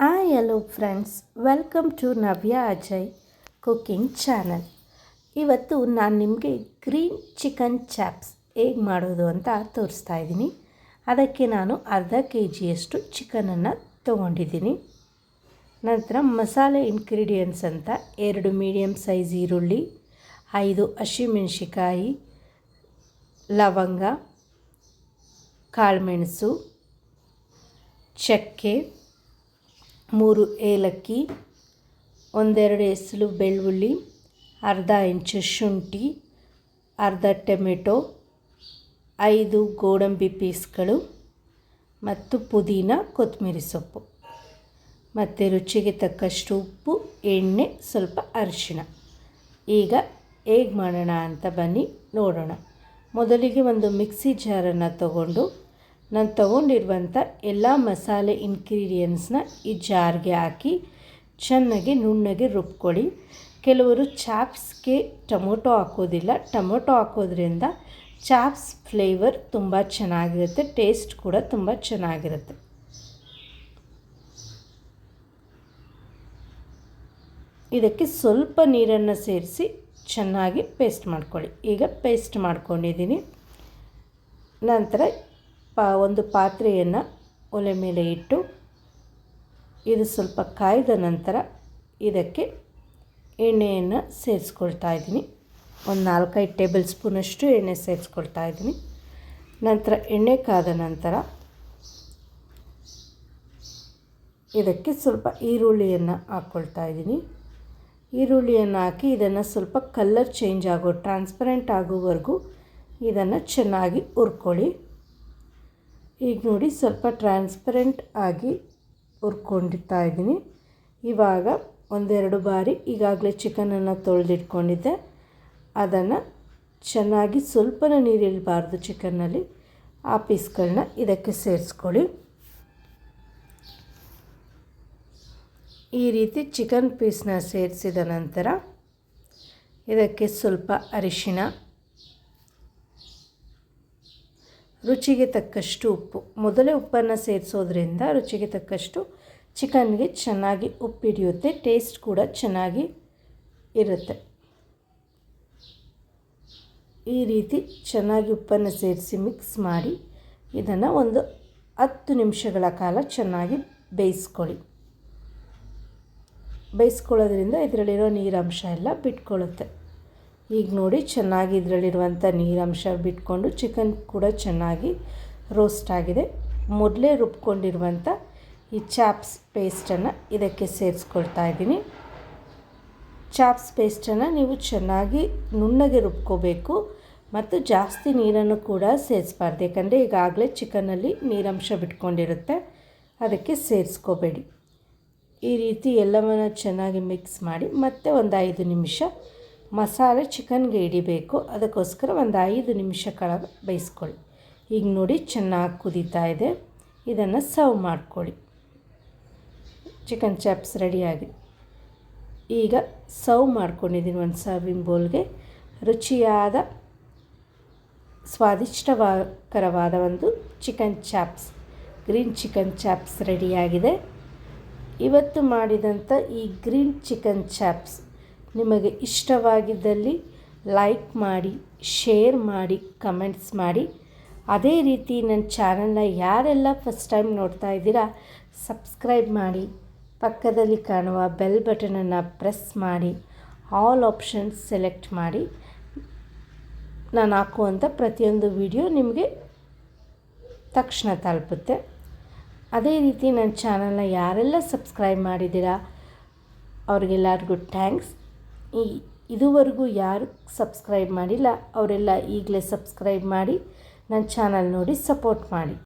Hi hello friends welcome to Navya Ajay cooking channel ಇವತ್ತು ನಾನು ನಿಮಗೆ ಗ್ರೀನ್ ಚಿಕನ್ ಚಾಪ್ಸ್ ಹೇಗೆ ಮಾಡೋದು ಅಂತ ತೋರಿಸ್ತಾ ಇದ್ದೀನಿ. ಅದಕ್ಕೆ ನಾನು ಅರ್ಧ ಕೆ ಜಿಯಷ್ಟು ಚಿಕನನ್ನು ತೊಗೊಂಡಿದ್ದೀನಿ. ನಂತರ ಮಸಾಲೆ ಇನ್ಗ್ರೀಡಿಯೆಂಟ್ಸ್ ಅಂತ ಎರಡು ಮೀಡಿಯಮ್ ಸೈಜ್ ಈರುಳ್ಳಿ, ಐದು ಹಸಿಮೆಣಸಿಕಾಯಿ ಲವಂಗ ಕಾಳುಮೆಣಸು ಚಕ್ಕೆ ಮೂರು ಏಲಕ್ಕಿ, ಒಂದೆರಡು ಎಸಳು ಬೆಳ್ಳುಳ್ಳಿ, ಅರ್ಧ ಇಂಚು ಶುಂಠಿ, ಅರ್ಧ ಟೊಮೆಟೊ, ಐದು ಗೋಡಂಬಿ ಪೀಸ್ಗಳು ಮತ್ತು ಪುದೀನ ಕೊತ್ತಂಬರಿ ಸೊಪ್ಪು. ಮತ್ತು ರುಚಿಗೆ ತಕ್ಕಷ್ಟು ಉಪ್ಪು, ಎಣ್ಣೆ, ಸ್ವಲ್ಪ ಅರಿಶಿಣ. ಈಗ ಹೇಗೆ ಮಾಡೋಣ ಅಂತ ಬನ್ನಿ ನೋಡೋಣ. ಮೊದಲಿಗೆ ಒಂದು ಮಿಕ್ಸಿ ಜಾರನ್ನು ತಗೊಂಡು ನಾನು ತೊಗೊಂಡಿರುವಂಥ ಎಲ್ಲ ಮಸಾಲೆ ಇನ್ಗ್ರೀಡಿಯೆಂಟ್ಸ್ನ ಈ ಜಾರ್ಗೆ ಹಾಕಿ, ಚೆನ್ನಾಗಿ ನುಣ್ಣಗೆ ರುಬ್ಕೊಳ್ಳಿ. ಕೆಲವರು ಚಾಪ್ಸ್ಗೆ ಟೊಮೊಟೊ ಹಾಕೋದಿಲ್ಲ. ಟೊಮೊಟೊ ಹಾಕೋದ್ರಿಂದ ಚಾಪ್ಸ್ ಫ್ಲೇವರ್ ತುಂಬ ಚೆನ್ನಾಗಿರುತ್ತೆ ಟೇಸ್ಟ್ ಕೂಡ ತುಂಬ ಚೆನ್ನಾಗಿರುತ್ತೆ. ಇದಕ್ಕೆ ಸ್ವಲ್ಪ ನೀರನ್ನು ಸೇರಿಸಿ ಚೆನ್ನಾಗಿ ಪೇಸ್ಟ್ ಮಾಡ್ಕೊಳ್ಳಿ. ಈಗ ಪೇಸ್ಟ್ ಮಾಡ್ಕೊಂಡಿದ್ದೀನಿ. ನಂತರ ಪಾ, ಒಂದು ಪಾತ್ರೆಯನ್ನು ಒಲೆ ಮೇಲೆ ಇಟ್ಟು ಇದು ಸ್ವಲ್ಪ ಕಾಯ್ದ ನಂತರ ಇದಕ್ಕೆ ಎಣ್ಣೆಯನ್ನು ಸೇರಿಸ್ಕೊಳ್ತಾ ಇದ್ದೀನಿ. ಒಂದು ನಾಲ್ಕೈದು ಟೇಬಲ್ ಸ್ಪೂನಷ್ಟು ಎಣ್ಣೆ ಸೇರಿಸ್ಕೊಳ್ತಾ ಇದ್ದೀನಿ. ನಂತರ ಎಣ್ಣೆ ಕಾದ ನಂತರ ಇದಕ್ಕೆ ಸ್ವಲ್ಪ ಈರುಳ್ಳಿಯನ್ನು ಹಾಕ್ಕೊಳ್ತಾ ಇದ್ದೀನಿ. ಈರುಳ್ಳಿಯನ್ನು ಹಾಕಿ ಇದನ್ನು ಸ್ವಲ್ಪ ಕಲ್ಲರ್ ಚೇಂಜ್ ಆಗೋ, ಟ್ರಾನ್ಸ್ಪರೆಂಟ್ ಆಗೋವರೆಗೂ ಇದನ್ನು ಚೆನ್ನಾಗಿ ಹುರ್ಕೊಳ್ಳಿ. ಈಗ ನೋಡಿ ಸ್ವಲ್ಪ ಟ್ರಾನ್ಸ್ಪರೆಂಟ್ ಆಗಿ ಹುರ್ಕೊಂಡಿರ್ತಾ ಇದ್ದೀನಿ. ಇವಾಗ ಒಂದೆರಡು ಬಾರಿ ಈಗಾಗಲೇ ಚಿಕನನ್ನು ತೊಳೆದಿಟ್ಕೊಂಡಿದ್ದೆ. ಅದನ್ನು ಚೆನ್ನಾಗಿ ಸ್ವಲ್ಪನ ನೀರಿರಬಾರ್ದು ಚಿಕನ್ನಲ್ಲಿ ಆ ಪೀಸ್ಗಳನ್ನ ಇದಕ್ಕೆ ಸೇರಿಸ್ಕೊಳ್ಳಿ. ಈ ರೀತಿ ಚಿಕನ್ ಪೀಸ್ನ ಸೇರಿಸಿದ ನಂತರ ಇದಕ್ಕೆ ಸ್ವಲ್ಪ ಅರಿಶಿಣ. ರುಚಿಗೆ ತಕ್ಕಷ್ಟು ಉಪ್ಪು. ಮೊದಲೇ ಉಪ್ಪನ್ನು ಸೇರಿಸೋದ್ರಿಂದ ರುಚಿಗೆ ತಕ್ಕಷ್ಟು ಚಿಕನ್ಗೆ ಚೆನ್ನಾಗಿ ಉಪ್ಪು ಹಿಡಿಯುತ್ತೆ, ಟೇಸ್ಟ್ ಕೂಡ ಚೆನ್ನಾಗಿ ಇರುತ್ತೆ. ಈ ರೀತಿ ಚೆನ್ನಾಗಿ ಉಪ್ಪನ್ನು ಸೇರಿಸಿ ಮಿಕ್ಸ್ ಮಾಡಿ ಇದನ್ನು ಒಂದು ಹತ್ತು ನಿಮಿಷಗಳ ಕಾಲ ಚೆನ್ನಾಗಿ ಬೇಯಿಸ್ಕೊಳ್ಳಿ. ಬೇಯಿಸ್ಕೊಳ್ಳೋದ್ರಿಂದ ಇದರಲ್ಲಿರೋ ನೀರಂಶ ಎಲ್ಲ ಬಿಟ್ಕೊಳ್ಳುತ್ತೆ. ಈಗ ನೋಡಿ ಚೆನ್ನಾಗಿ ಇದರಲ್ಲಿರುವಂಥ ನೀರಂಶ ಬಿಟ್ಕೊಂಡು ಚಿಕನ್ ಕೂಡ ಚೆನ್ನಾಗಿ ರೋಸ್ಟ್ ಆಗಿದೆ. ಮೊದಲೇ ರುಬ್ಕೊಂಡಿರುವಂಥ ಈ ಚಾಪ್ಸ್ ಪೇಸ್ಟನ್ನು ಇದಕ್ಕೆ ಸೇರಿಸ್ಕೊಳ್ತಾ ಇದ್ದೀನಿ. ಚಾಪ್ಸ್ ಪೇಸ್ಟನ್ನು ನೀವು ಚೆನ್ನಾಗಿ ನುಣ್ಣಗೆ ರುಬ್ಕೋಬೇಕು ಮತ್ತು ಜಾಸ್ತಿ ನೀರನ್ನು ಕೂಡ ಸೇರಿಸ್ಬಾರ್ದು. ಯಾಕಂದರೆ ಈಗಾಗಲೇ ಚಿಕನಲ್ಲಿ ನೀರಂಶ ಬಿಟ್ಕೊಂಡಿರುತ್ತೆ. ಅದಕ್ಕೆ ಸೇರಿಸ್ಕೋಬೇಡಿ. ಈ ರೀತಿ ಎಲ್ಲವನ್ನು ಚೆನ್ನಾಗಿ ಮಿಕ್ಸ್ ಮಾಡಿ ಮತ್ತೆ ಒಂದು ಐದು ನಿಮಿಷ ಮಸಾಲೆ ಚಿಕನ್ಗೆ ಹಿಡಿಬೇಕು. ಅದಕ್ಕೋಸ್ಕರ ಒಂದು ಐದು ನಿಮಿಷ ಕಾಲ ಬೇಯಿಸ್ಕೊಳ್ಳಿ. ಈಗ ನೋಡಿ ಚೆನ್ನಾಗಿ ಕುದೀತಾ ಇದೆ. ಇದನ್ನು ಸರ್ವ್ ಮಾಡ್ಕೊಳ್ಳಿ. ಚಿಕನ್ ಚಾಪ್ಸ್ ರೆಡಿಯಾಗಿ ಈಗ ಸರ್ವ್ ಮಾಡ್ಕೊಂಡಿದ್ದೀನಿ ಒಂದು ಸರ್ವಿಂಗ್ ಬೌಲ್ಗೆ ರುಚಿಯಾದ, ಸ್ವಾದಿಷ್ಟಕರವಾದ ಒಂದು chicken chops green chicken chops ರೆಡಿಯಾಗಿದೆ ಇವತ್ತು ಮಾಡಿದಂಥ ಈ ಗ್ರೀನ್ ಚಿಕನ್ ಚಾಪ್ಸ್ ನಿಮಗೆ ಇಷ್ಟವಾಗಿದ್ದಲ್ಲಿ ಲೈಕ್ ಮಾಡಿ, ಶೇರ್ ಮಾಡಿ, ಕಮೆಂಟ್ಸ್ ಮಾಡಿ. ಅದೇ ರೀತಿ ನನ್ನ ಚಾನಲ್ನ ಯಾರೆಲ್ಲ ಫಸ್ಟ್ ಟೈಮ್ ನೋಡ್ತಾ ಇದ್ದೀರಾ, ಸಬ್ಸ್ಕ್ರೈಬ್ ಮಾಡಿ. ಪಕ್ಕದಲ್ಲಿ ಕಾಣುವ ಬೆಲ್ ಬಟನನ್ನು ಪ್ರೆಸ್ ಮಾಡಿ. ಆಲ್ ಆಪ್ಷನ್ಸ್ ಸೆಲೆಕ್ಟ್ ಮಾಡಿ. ನಾನು ಹಾಕುವಂಥ ಪ್ರತಿಯೊಂದು ವಿಡಿಯೋ ನಿಮಗೆ ತಕ್ಷಣ ತಲುಪುತ್ತೆ. ಅದೇ ರೀತಿ ನನ್ನ ಚಾನಲ್ನ ಯಾರೆಲ್ಲ ಸಬ್ಸ್ಕ್ರೈಬ್ ಮಾಡಿದ್ದೀರಾ, ಅವ್ರಿಗೆಲ್ಲರಿಗೂ ಥ್ಯಾಂಕ್ಸ್. ಈ ಇದುವರೆಗೂ ಯಾರು ಸಬ್ಸ್ಕ್ರೈಬ್ ಮಾಡಿಲ್ಲ ಅವರೆಲ್ಲ ಈಗಲೇ ಸಬ್ಸ್ಕ್ರೈಬ್ ಮಾಡಿ ನನ್ನ ಚಾನಲ್ ನೋಡಿ ಸಪೋರ್ಟ್ ಮಾಡಿ.